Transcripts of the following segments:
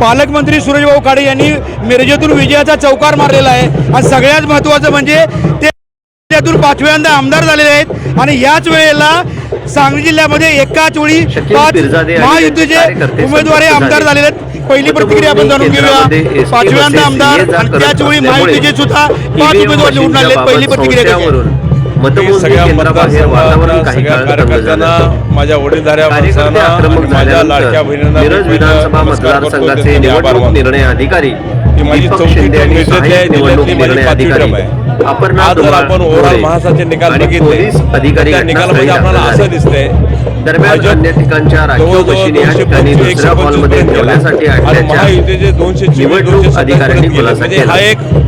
पालकमंत्री सुरेशभाऊ खाडे यांनी मिरजेतून विजयाचा चौकार मारलेला आहे. आणि सगळ्यात महत्त्वाचं म्हणजे ते त्यातून पाचव्यांदा आमदार झालेले आहेत. आणि याच वेळेला सांगली जिल्ह्यामध्ये एकाच वेळी पाच महायुतीचे उमेदवारी आमदार झाले. झालेले आहेत. पहिली प्रतिक्रिया आपण जाणून घेऊया. पाचव्यांदा आमदार आणि त्याच वेळी महायुतीचे सुद्धा पाच उमेदवार निवडून आले. पहिली प्रतिक्रिया सगळ्या कार्यकर्त्यांना. माझ्या वडीलधाऱ्या माणसांना माझ्या लाडक्या बहिणींना विधानसभा मतदारसंघाचे निवडणूक. निर्णय अधिकारी माझी चौथी आहे, जिल्ह्यातली माझी पाचवी आहे. आज जर आपण ओव्हरऑल महासाचे निकाल बघितले पोलीस अधिकारी त्या निकालामध्ये आपल्याला असं. दिसतंय दरम्यान ठिकाणच्या राखीव या ठिकाणी दुसऱ्या हॉलमध्ये ठेवण्यासाठी आणल्याच्या निवडणूक अधिकाऱ्यांनी. खुलासा म्हणजे केला.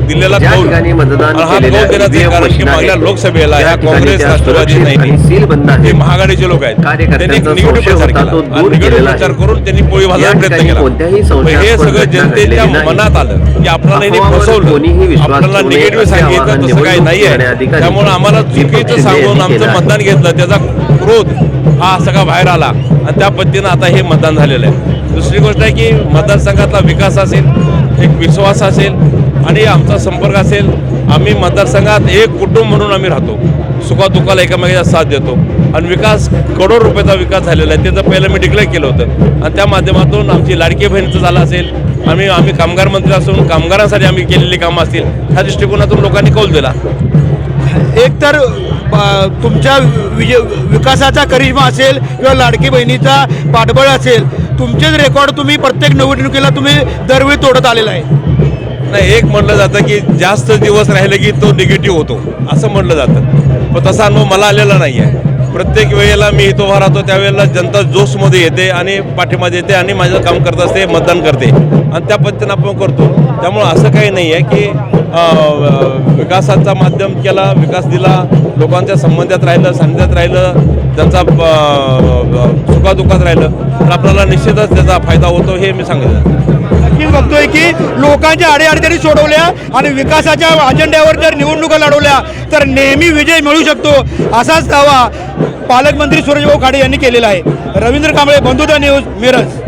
दिलेला ठिकाणी मतदान केलेल्या लोकसभेला काँग्रेस राष्ट्रवादी नाही आहेत. महागाडीचे लोक आहेत कार्यकर्त्यांचा संशय होता, तो दूर आहे. करून त्यांनी पोळी या भाजण्याचा प्रयत्न केला कोणत्याही हे सगळं जनतेच्या नाही. मनात आलं की आपल्याला यांनी फसवलं कोणीही विश्वास निगेटिव्ह सांगितलं तसं काही अधिकारी त्यामुळे आम्हाला चुकीचं सांगून आमचं. मतदान घेतलं त्याचा क्रोध हा सगळा बाहेर आला आणि त्या पद्धतीनं आता हे मतदान झालेलं आहे. दुसरी गोष्ट आहे की मतदारसंघातला विकास असेल एक विश्वास असेल आणि आमचा संपर्क असेल आम्ही मतदारसंघात एक कुटुंब म्हणून आम्ही राहतो. सुखादुखाला एकामेकाचा साथ देतो. आणि विकास करोड रुपयाचा विकास झालेला आहे. त्याचं पहिलं मी डिक्लेअर केलं होतं. आणि त्या माध्यमातून आमची लाडकी बहिणीचं झालं असेल आम्ही आम्ही कामगार मंत्री असून कामगारांसाठी आम्ही केलेली कामं असतील ह्या दृष्टिकोनातून लोकांनी कौल दिला. एकतर तुमच्या विज विकासाचा करिश्मा असेल किंवा लाडकी बहिणीचा पाठबळ असेल तुमचेच रेकॉर्ड तुम्ही प्रत्येक निवडणुकीला तुम्ही दरवेळी तोडत आलेला आहे. नाही एक म्हटलं जातं की जास्त दिवस राहिले की तो निगेटिव्ह होतो असं म्हटलं जातं. पण तसा अनुभव मला आलेला नाही आहे प्रत्येक वेळेला मी इथं उभा राहतो त्यावेळेला जनता जोशमध्ये येते आणि पाठीमध्ये येते आणि माझं काम करत असते मतदान करते. आणि त्या पद्धतीनं आपण करतो. त्यामुळं असं काही नाही आहे की विकासाचा माध्यम केला विकास दिला लोकांच्या संबंधात राहिलं सान्निध्यात राहिलं त्यांचा सुखादुखात राहिलं तर आपल्याला निश्चितच त्याचा फायदा होतो हे मी सांगितलं. नक्कीच बघतोय की लोकांच्या अडीअडचणी सोडवल्या आणि विकासाच्या अजेंड्यावर जर निवडणुका लढवल्या तर नेहमी विजय मिळू शकतो असाच दावा पालकमंत्री सुरेशभाऊ खाडे यांनी केलेला आहे. रवींद्र कांबळे बंधुता न्यूज मिरज.